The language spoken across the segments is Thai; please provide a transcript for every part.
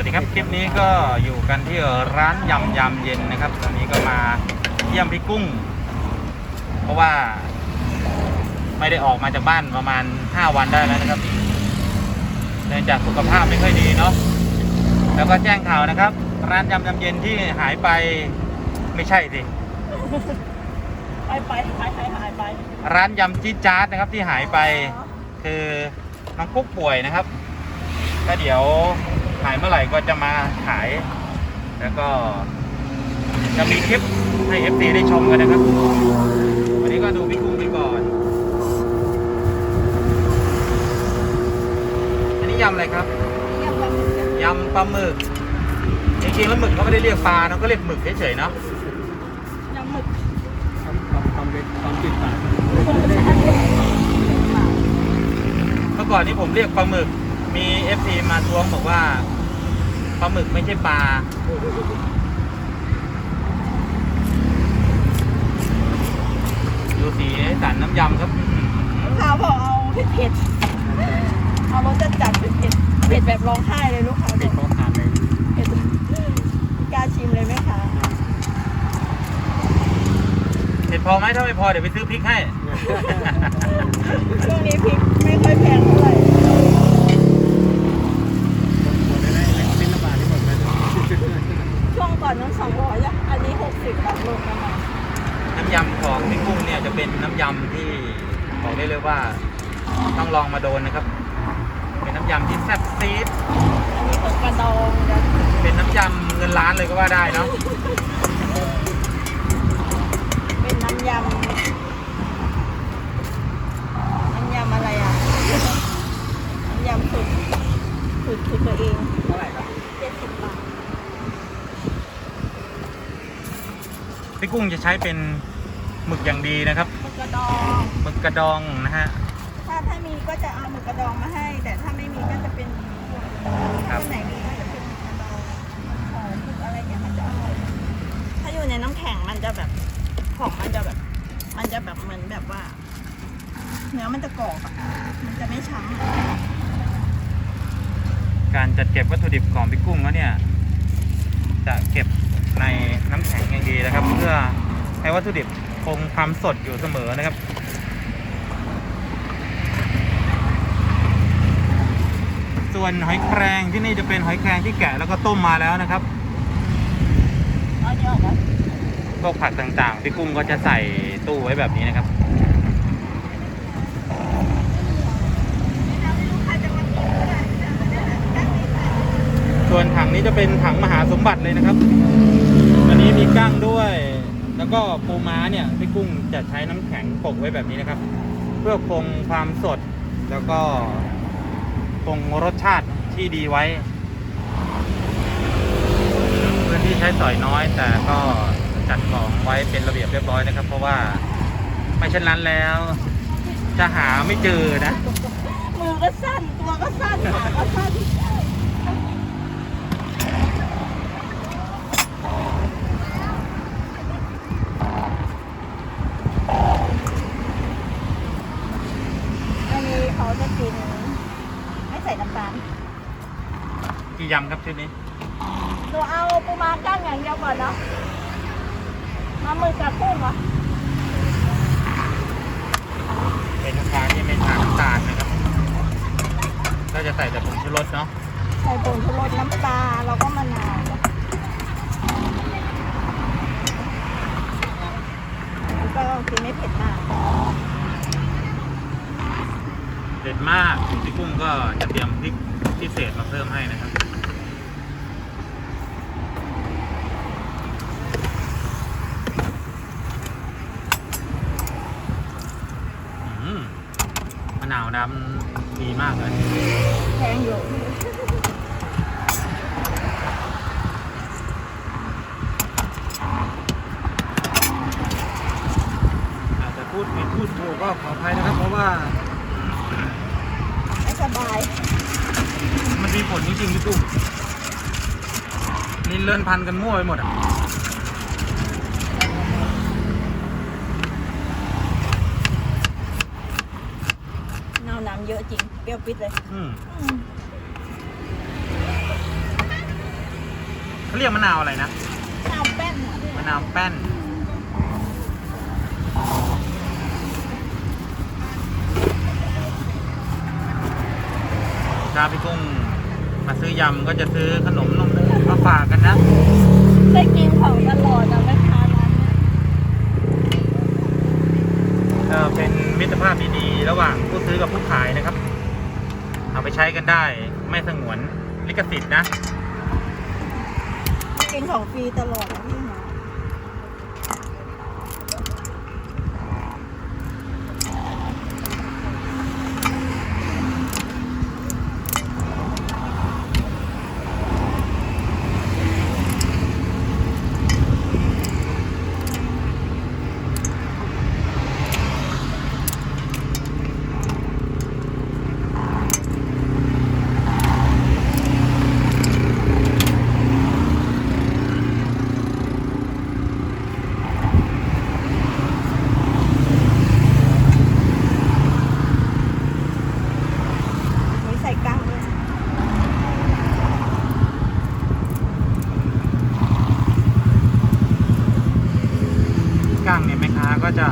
วัสดีครับคลิปนี้ก็อยู่กันที่ร้านยำยำเย็นนะครับตอนนี้ก็มาเยี่ยมพี่กุ้ง เพราะว่าไม่ได้ออกมาจากบ้านประมาณ 5 วันได้แล้วนะครับเนื่องจากสุขภาพไม่ค่อยดีเนาะแล้วก็แจ้งข่าวนะครับ ร้านยำยำเย็นที่หายไปไม่ใช่สิไปไปหายหายหายไป ร้านยำจี๊ดจ๊าดนะครับที่หายไปคือน้องกุ๊กป่วยนะครับก็เดี๋ยว หายเมื่อไหร่ก็จะมาขาย แล้วก็จะมีคลิปให้ FC ได้ชมกันนะครับ วันนี้ก็ดูพี่กุ้งไปก่อน อันนี้ยำอะไรครับยังแบบยำปลาหมึก จริงๆแล้วหมึกเขาไม่ได้เรียกปลาเนอะก็เรียกหมึกเฉยๆเนาะยังหมึกความความความเล็กความติดปากเมื่อก่อนนี้ผมเรียกปลาหมึก มี FC มาทวงบอกว่าปลาหมึกไม่ใช่ปลาดูสีสันน้ำยำครับ ลูกค้าบอกเอาเผ็ดเผ็ดเอารสจัดจัดเผ็ดเผ็ดเผ็ดแบบร้องไห้เลยลูกค้าบติอดกเขาทานเลยเผ็ดกล้าชิมเลยไหมคะเห็ดพอไหมถ้าไม่พอเดี๋ยวไปซื้อพริกให้ ช่วงนี้พริกไม่ค่อยแพงเท่าไหร่ หมดได้ได้เป็นระบาดที่หมดเลย ช่วงก่อนนั้นสองร้อยอะอันนี้หกสิบแบบลงมาหน่อย น้ำยำของพี่กุ้ง เนี่ยจะเป็นน้ำยำที่บอกได้เลยว่าต้องลองมาโดนนะครับ เป็นน้ำยำที่แซ่บซีดอันนี้ของกระดองนะเป็นน้ำยำเงินล้านเลยก็ว่าได้เนาะเป็นน้ำยำน้ำยำอะไรอะน้ำยำสุดสุดคือตัวเองเท่าไหร่ครับเจ็ดสิบบาทพี่กุ้งจะใช้เป็น หมึกอย่างดีนะครับหมึกกระดองหมึกกระดองนะฮะถ้าถ้ามีก็จะเอาหมึกกระดองมาให้ แต่ถ้าไม่มีก็จะเป็นครับถ้าไหนมีก็จะเป็นหมึกกระดองหอมหมึกอะไรเงี้ยมันจะอร่อยถ้าอยู่ในน้ำแข็งมันจะแบบของมันจะแบบ มันจะแบบเหมือนแบบว่า เนื้อมันจะกรอบอะมันจะไม่ช้ำอะการจัดเก็บวัตถุดิบของพี่กุ้งแล้วเนี่ยจะเก็บในน้ำแข็งอย่างดีนะครับ เพื่อให้วัตถุดิบ คงความสดอยู่เสมอนะครับ ส่วนหอยแครงที่นี่จะเป็นหอยแครงที่แกะแล้วก็ต้มมาแล้วนะครับพวกผักต่างๆ พี่กุ้งก็จะใส่ตู้ไว้แบบนี้นะครับส่วนถังนี้จะเป็นถังมหาสมบัติเลยนะครับ อันนี้มีกั้งด้วย แล้วก็ปูม้าเนี่ยพี่กุ้งจะใช้น้ำแข็งปกไว้แบบนี้นะครับ เพื่อคงความสดแล้วก็คงรสชาติที่ดีไว้พื้นที่ใช้สอยน้อย แต่ก็จัดของไว้เป็นระเบียบเรียบร้อยนะครับ เพราะว่าไม่เช่นนั้นแล้ว จะหาไม่เจอนะมือก็สั้นตัวก็สั้นขาก็สั้นอันนี้ เขาจะกินไม่ใส่น้ำตาลกี่ยำครับชุดนี้หนูเอาปูม้าก้างอย่างเดียวก่อนเนาะมาหมึกกับกุ้งเหรอเป็นลูกค้าที่ไม่ทานน้ำตาลนะครับ ก็จะใส่แต่ผงชูรสเนาะใส่ผงชูรสน้ำปลาแล้วก็มะนาวแล้วก็กินไม่เผ็ดมาก เด็ดมากพี่กุ้งก็จะเตรียมพริกพิเศษมาเพิ่มให้นะครับอืมมะนาวดำดีมากเลยแพงอยู่อาจจะพูดผิดพูดถูกก็ขออภัยนะครับ เพราะว่าไม่ส บาย มันมีผลจริงๆพี่กุ้งนี่เลื่อนพันกันมั่วไปหมดอะเนาน้ำเยอะจริง เปรี้ยวปิดเลยอืมอืมเขาเรียกมะนาวอะไรนะข้าวแป้นอะพี่มะนาวแป้นาพี่กุ้งมาซื้อยำก็จะซื้อขนมนมเนยมาฝากกันนะได้กินของตลอดนะแม่ค้าร้านเนี้ยเออเป็นมิตรภาพดีๆระหว่างผู้ซื้อกับผู้ขายนะครับ เอาไปใช้กันได้ไม่สงวนลิขสิทธิ์นะ กินของฟรีตลอดนะพี่หมอ มีใส่กั้งด้วย ก้างเนี่ยแม่ค้า ก็จะ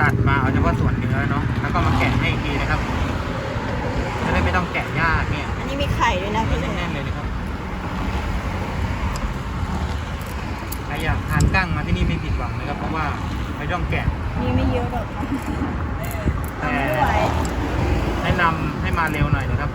ตัดมาเอาเฉพาะส่วนเนื้อเนาะแล้วก็มาแกะให้อีกทีนะครับจะได้ไม่ต้องแกะยากเนี่ยอันนี้มีไข่ด้วยนะเนื้อพี่แน่นๆเลยนะครับใครอยากทานกั้งมาที่นี่ไม่ผิดหวังนะครับ เพราะว่าไม่ต้องแกะมีไม่เยอะหรอกนะแต่ทำไม่ไหวแนะนำให้มาเร็วหน่อยนะครับ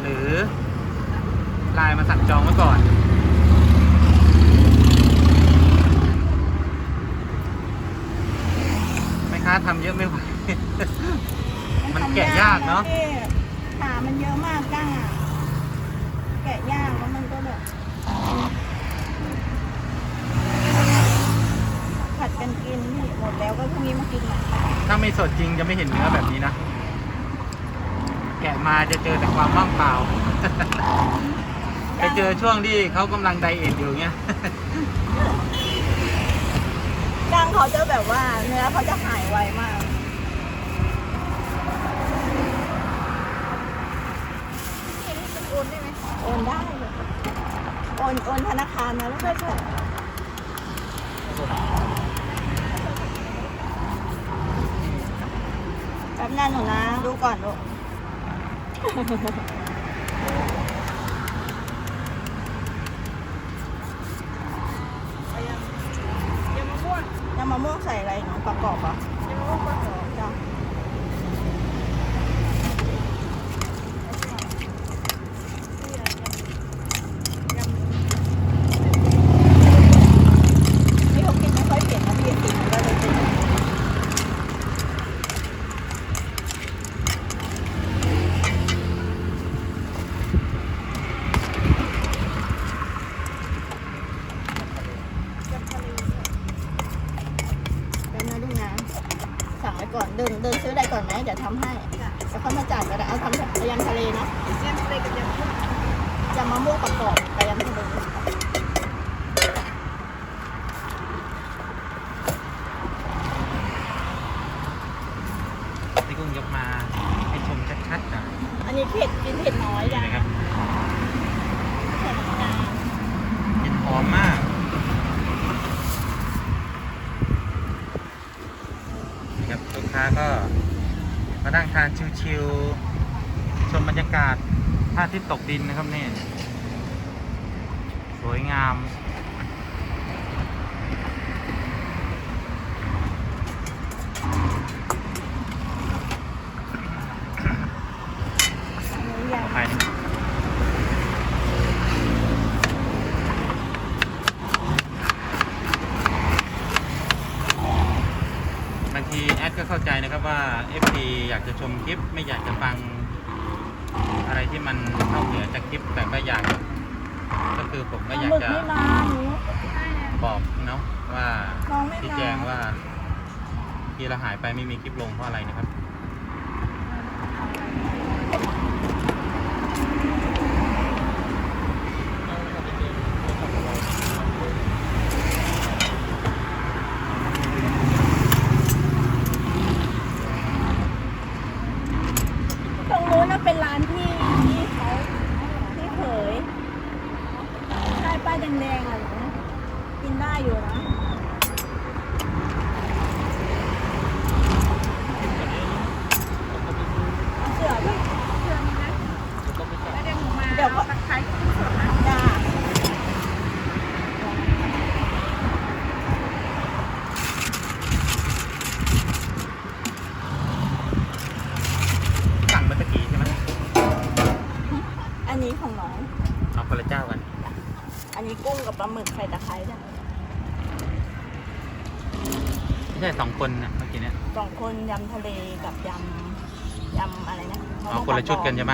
หรือไลน์มาสั่งจองไว้ก่อน แม่ ค้าทำเยอะไม่ไหว มันแกะยากเนอะพี่ขามันเยอะมากกั้งอะ แกะยากแล้วมันก็แบบผัดกันกินนี่หมดแล้วก็พรุ่งนี้มากินใหม่ถ้าไม่สดจริงจะไม่เห็นเนื้อแบบนี้นะ แกะมาจะเจอแต่ความว่างเปล่า ไปเจอช่วงที่เขากำลังไดเอทอยู่เงี้ย กั้ง เขาจะแบบว่าเนื้อเขาจะหายไวมาก โอนได้ไหมโอนได้เลยโอนโอนธนาคารนะแล้วก็ใช่แป๊บนึงหนูนะ ดูก่อนลูกยำ มะม่วงใส่อะไรหนูประกอบเหรอะยำมะม่วงประกอบจ้ะนี่เขากินไม่ค่อยเผ็ดนะพี่ติดก็เลยเป็นเป็นนะลูกนะสั่งไว้ก่อนเดินเดินซื้ออะไร ก่อนไหมเดี๋ยวทำให้เดี๋ยวค่อยมาจ่ายก็ได้เอาทำยำทะเลเนาะยำทะเลกับยำยำมะม่วงประกอบกับยำทะเลที่กุ้งยกมาให้ชมชัดๆหน่อยอันนี้เผ็ดกินเผ็ดน้อยเห็นจ้ะไหมครับเผ็ดน้อยจ้ะกลิ่นหอมมากนี่ครับลูกค้าก็ มานั่งทานชิวๆชมบรรยากาศพระอาทิตย์ตกดินนะครับนี่ สวยงาม อันนี้ย ไปบางทีแอดก็เข้าใจนะครับว่า FP อยากจะชมคลิปไม่อยากจะฟังอะไรที่มันเข้าเหนือจากคลิป แต่ก็อยากก็ คือผมก็ำอยากหมึกจะไม่มาหนูบอกเนาะว่าน้องไม่ชี้มาแจงว่า ที่เราหายไปไม่มีคลิปลงเพราะอะไรนะครับ ตรงนู้นน่ะเป็นร้านที่ที่เขาที่เผยใช่ป้าแแดงๆอะไรอย่างเงี้ยกินได้อยู่นะเอาเสือด้วย เชื่อมีนะแล้วเดี๋ยวหนูมา เดี๋ยวก็ อาตะไคร้กุ้งสดนะ จ้า สั่งเมื่อตะกี้ใช่ไหม อันนี้ของน้อง เอาคนละเจ้ากัน อันนี้กุ้งกับปลาหมึกไข่ตะไคร้จ้ะ ไม่ใช่สองคนนะเมื่อกี้เนี่ย สองคนยำทะเลกับยำยำ อะไรนะอ๋อคนละชุดกันใช่ไหม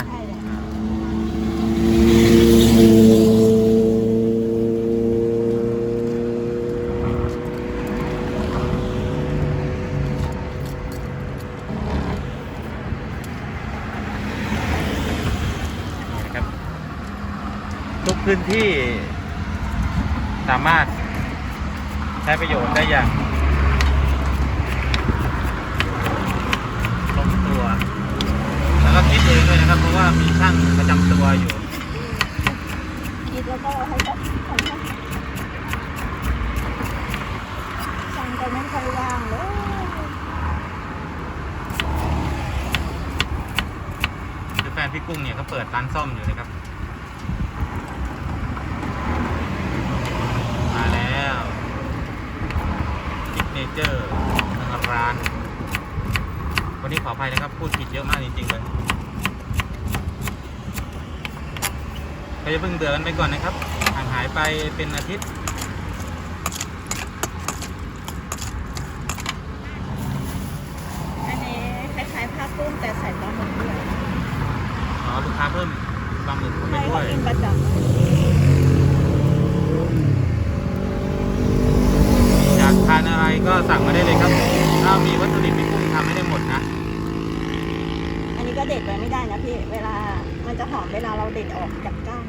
ครับทุกพื้นที่สามารถใช้ประโยชน์ได้อย่างตัว แล้วก็คิดเองด้วยนะครับ เพราะว่ามีช่างประจำตัวอยู่ คิดแล้วก็ให้เขาของเขาช่างก็ไม่ค่อยว่างเลย คือแฟน พี่กุ้งเนี่ยเขาเปิดร้านซ่อมอยู่นะครับ มาแล้วซิกเนเจอร์ทางร้าน วันนี้ขออภัยนะครับ พูดผิดเยอะมากจริงๆเลยก็จะเพิ่งเดือนไปก่อนนะครับห่างหายไปเป็นอาทิตย์ อันนี้คล้ายๆผ้ากุ้งแต่ใส่ปลาหมึกด้วย อ๋อ ลูกค้าเพิ่มปลาหมึกเข้าไป ให้ ด้ เขา วย กินประจ อยากทานอะไรก็สั่งมาได้เลยครับ ถ้ามีวัตถุดิบพี่กุ้งทำไม่ได้หมดนะำอันนี้ก็เด็ดไว้ไม่ได้นะพี่ เวลามันจะหอมเวลาเราเด็ดออกจากก้าน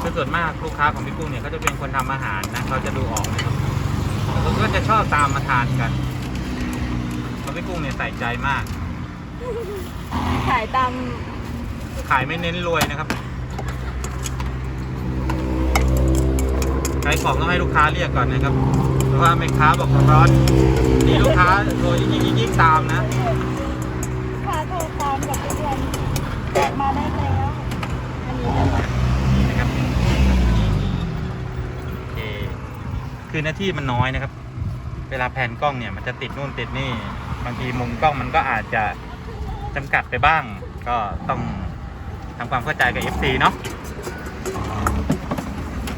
คือส่วนมากลูกค้าของพี่กุ้งเนี่ยเขาจะเป็นคนทำอาหารนะเขาจะดูออกนะครับเขาก็จะชอบตามมาทานกันเพราะพี่กุ้งเนี่ยใส่ใจมาก ขายตามขายไม่เน้นรวยนะครับขายของต้องให้ลูกค้าเรียกก่อนนะครับเพราะ ว่าแม่ค้าบอกร้อนนี่ลูกค้าโทรยิ่งยิ่งยิ่งตามนะค่าโทรตามกับทุกวันแจกมาได้แล้วอันนี้จะแบบนี่นะครับโอเคคือหน้าที่มันน้อยนะครับ เวลาแผนกล้องเนี่ยมันจะติดนู่นติดนี่ บางทีมุมกล้องมันก็อาจจะจำกัดไปบ้าง ก็ต้องทำความเข้าใจกับ FC เนาะ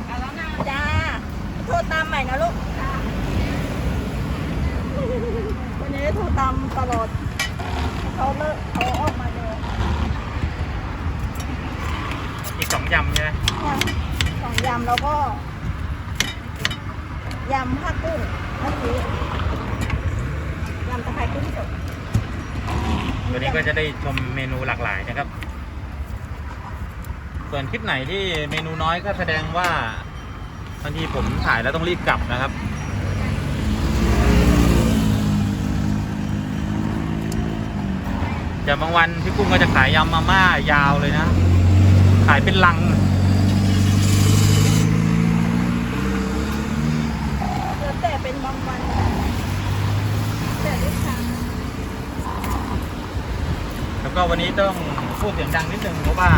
เอาแล้วนะจ้าโทรตามใหม่นะลูก วันนี้โทรตามตลอด เขาเลิกเขาออกมาเร็วอีกสองยำใช่ไหมเนี่ยสองยำแล้วก็ยำผ้ากุ้งเมื่อกี้ยำตะไคร้กุ้งสดวันนี้ก็จะได้ชมเมนูหลากหลายนะครับ ส่วนคลิปไหนที่เมนูน้อยก็แสดงว่าบางทีผมถ่ายแล้วต้องรีบกลับนะครับ อย่างบางวันพี่กุ้งก็จะขายยำมาม่ายาวเลยนะ ขายเป็นลังแล้วแต่เป็นบางวันแต่ลูกค้าแล้วก็วันนี้ต้องพูดเสียงดังนิดนึงเพราะว่า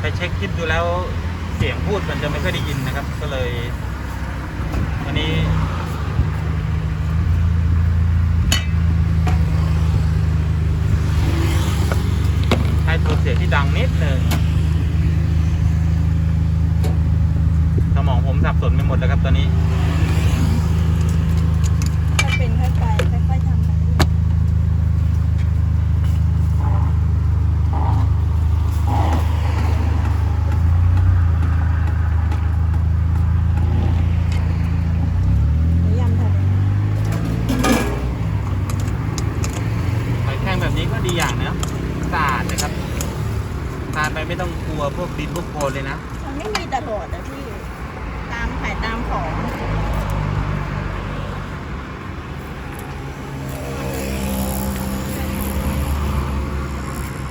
ไปเช็คคลิปดูแล้วเสียงพูดมันจะไม่ค่อยได้ยินนะครับ ก็เลย วันนี้ ให้ตัว เสียงที่ดังนิดหนึ่งสมองผมสับสนไปหมดแล้วครับตอนนี้ ถ้าเป็นถ้าตายๆทำไปเรื่อยยำทะเล หอยแครงแบบนี้ก็ดีอย่างนะสะอาดนะครับ ทานไปไม่ต้องกลัวพวกดินพวกโคลนเลยนะ มันไม่มีตลอดนะพี่ ตามขายตามของบ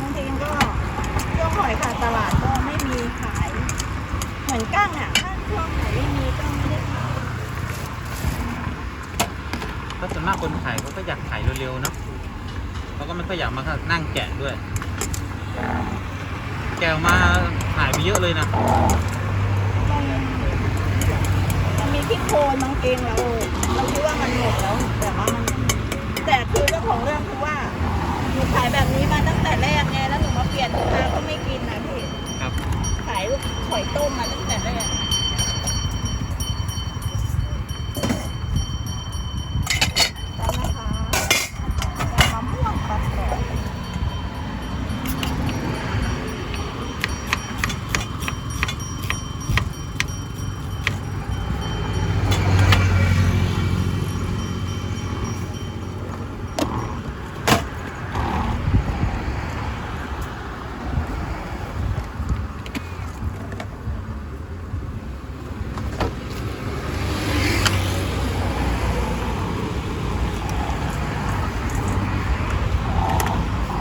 างทียัง คนขายเขาก็อยากขายเร็วๆเนาะเขาก็ไม่ค่อยอยากมานั่งแกะด้วย แกะออกมาหายไปเยอะเลยนะมันมันมีที่โคนบางเองเราเราคิดว่ามันหมดแล้ว แต่ว่ามันแต่คือเรื่องของเรื่องคือว่าหนูขายแบบนี้มาตั้งแต่แรกไงแล้วหนูมาเปลี่ยนลูกค้าก็ไม่กินนะพี่ครับขายลูกหอยต้มมาตั้งแต่แรกแล้วนะคะยำมะม่วงปลาแดก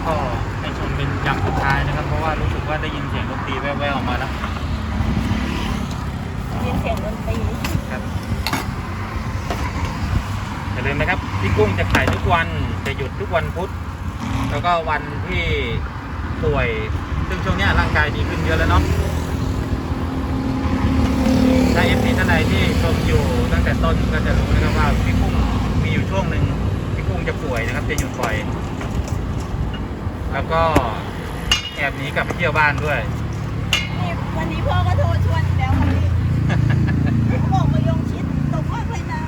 ก็ให้ชมเป็นยำสุดท้ายนะครับ เพราะว่ารู้สึกว่าได้ยินเสียงดนตรีแว่วๆออกมาแล้ว ยินเสียงดนตรี ครับอย่าลืมนะครับพี่กุ้งจะขายทุกวัน จะหยุดทุกวันพุธแล้วก็วันที่ป่วย ซึ่งช่วงนี้ร่างกายดีขึ้นเยอะแล้วเนาะถ้าเอฟซีท่านใดที่ชมอยู่ตั้งแต่ต้นก็จะรู้นะครับว่าพี่กุ้งมีอยู่ช่วงหนึ่งพี่กุ้งจะป่วยนะครับ จะหยุดบ่อย แล้วก็แอบหนีกลับไปเที่ยวบ้านด้วย นี่วันนี้พ่อก็โทรชวนอีกแล้วค่ะพี่เขาบอกมายงชิดตกมากเลยนะ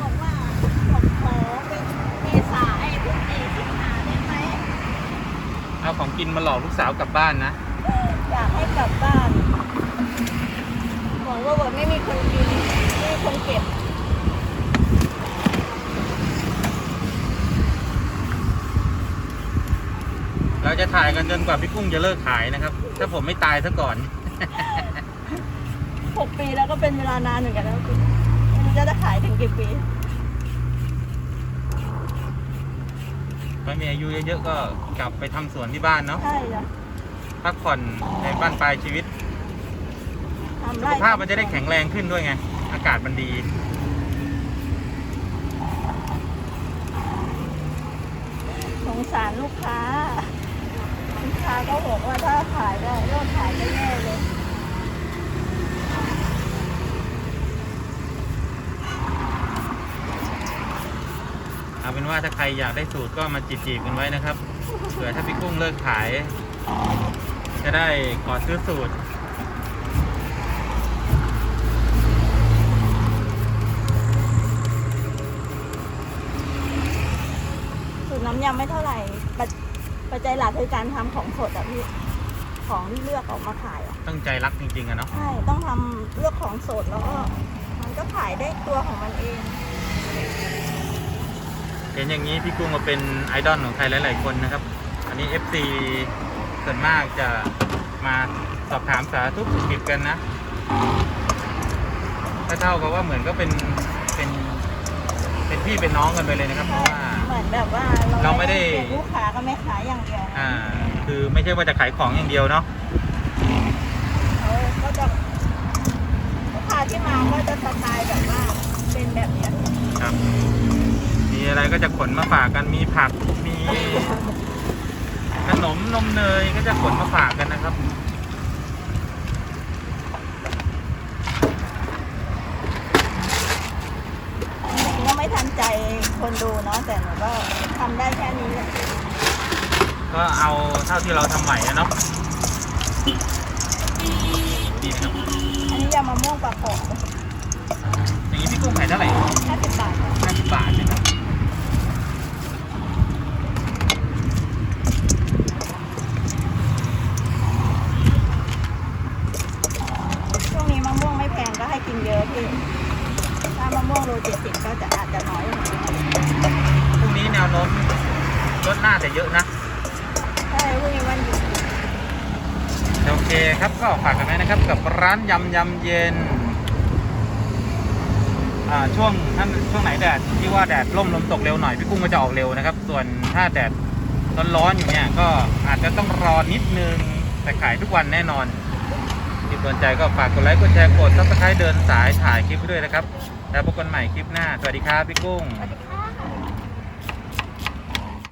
บอกว่าบอกขอเป็นเมษาไอ้พวกเอสิงหาได้ไหม เอาของ กินมาหลอกลูกสาวกลับบ้านนะอยากให้กลับบ้านบอกว่าบอกไม่มีคนกินไม่มีคนเก็บเราจะถ่ายกันจนกว่าพี่กุ้งจะเลิกขายนะครับ ถ้าผมไม่ตายซะก่อน หกปีแล้วก็เป็นเวลานานเหมือนกันแล้วคุณไม่รู้จะได้ขายถึงกี่ปี ไม่มีอายุเยอะๆก็กลับไปทำสวนที่บ้านเนาะใช่จ้ะพักผ่อนในบ้านปลายชีวิต ทำสุไร่ขภาพมันจะได้แข็งแรงขึ้นด้วยไง อากาศมันดี สงสารลูกค้า ลูกค้าก็บอกว่าถ้าขายได้ยอดขายได้แน่เลย เอาเป็นว่าถ้าใครอยากได้สูตรก็มาจีบๆกันไว้นะครับเผื่อถ้าพี่กุ้งเลิกขาย จะได้ขอซื้อสูตรสูตรน้ำยำไม่เท่าไหร่ปัจปัจจัยหลักคือการทำของสดอะพี่ของที่เลือกออกมาขายอะต้องใจรักจริงๆอะเนาะใช่ต้องทำเลือกของสดแล้วก็มันก็ขายได้ตัวของมันเองเห็นอย่างนี้พี่กุ้งก็เป็นไอดอลของใครหลาย ๆ คนนะครับ อันนี้ FC ส่วนมากจะมาสอบถามสาธุสุขดิบกันนะถ้าเท่ากับว่าเหมือนก็เป็นเป็นเป็นพี่เป็นน้องกันไปเลยนะครับเพราะว่า เหมือนแบบว่าเราไม่ได้เป็นลูกค้าก็ไม่ขายอย่างเดียวอ่า คือไม่ใช่ว่าจะขายของอย่างเดียวเนาะเขาก็จะลูกค้าที่มาก็จะสไตล์แบบว่าเป็นแบบเนี้ยครับมี อะไรก็จะขนมาฝากกันมีผักมีขนมนมเนยก็จะขนมาฝากกันนะครับก็ไม่ทันใจคนดูเนาะแต่หนูก็ทำได้แค่นี้แหละก็เอาเท่าที่เราทำไหวอะเนาะดีนะครับอันนี้ยำมะม่วงปลาโขงอย่างนี้พี่กุ้งขายเท่าไหร่ห้าสิบบาทค่ะห้าสิบบาทนะครับ ช่วงนี้มะม่วงไม่แพง ก็ให้กินเยอะพี่ถ้ามะม่วงโลเจ็ดสิบก็จะอาจจะน้อยหน่อยพรุ่งนี้แนวโน้มลดหน้าจะเยอะนะ ใช่พรุ่งนี้วันหยุดโอเคครับก็ฝากกันไว้นะครับกับร้านยำยำเย็นอ่าช่วงท่านช่วงไหนแดดที่ว่าแดดร่มลมตกเร็วหน่อยพี่กุ้งก็จะออกเร็วนะครับ ส่วนถ้าแดดร้อนๆอยู่เนี่ยก็อาจจะต้องรอนิดนึงแต่ขายทุกวันแน่นอนที่ สนใจก็ฝากกดไลค์กดแชร์กดซับสไครต์เดินสายถ่ายคลิปด้วยนะครับ แล้วพบกันใหม่คลิปหน้า สวัสดีครับพี่กุ้ง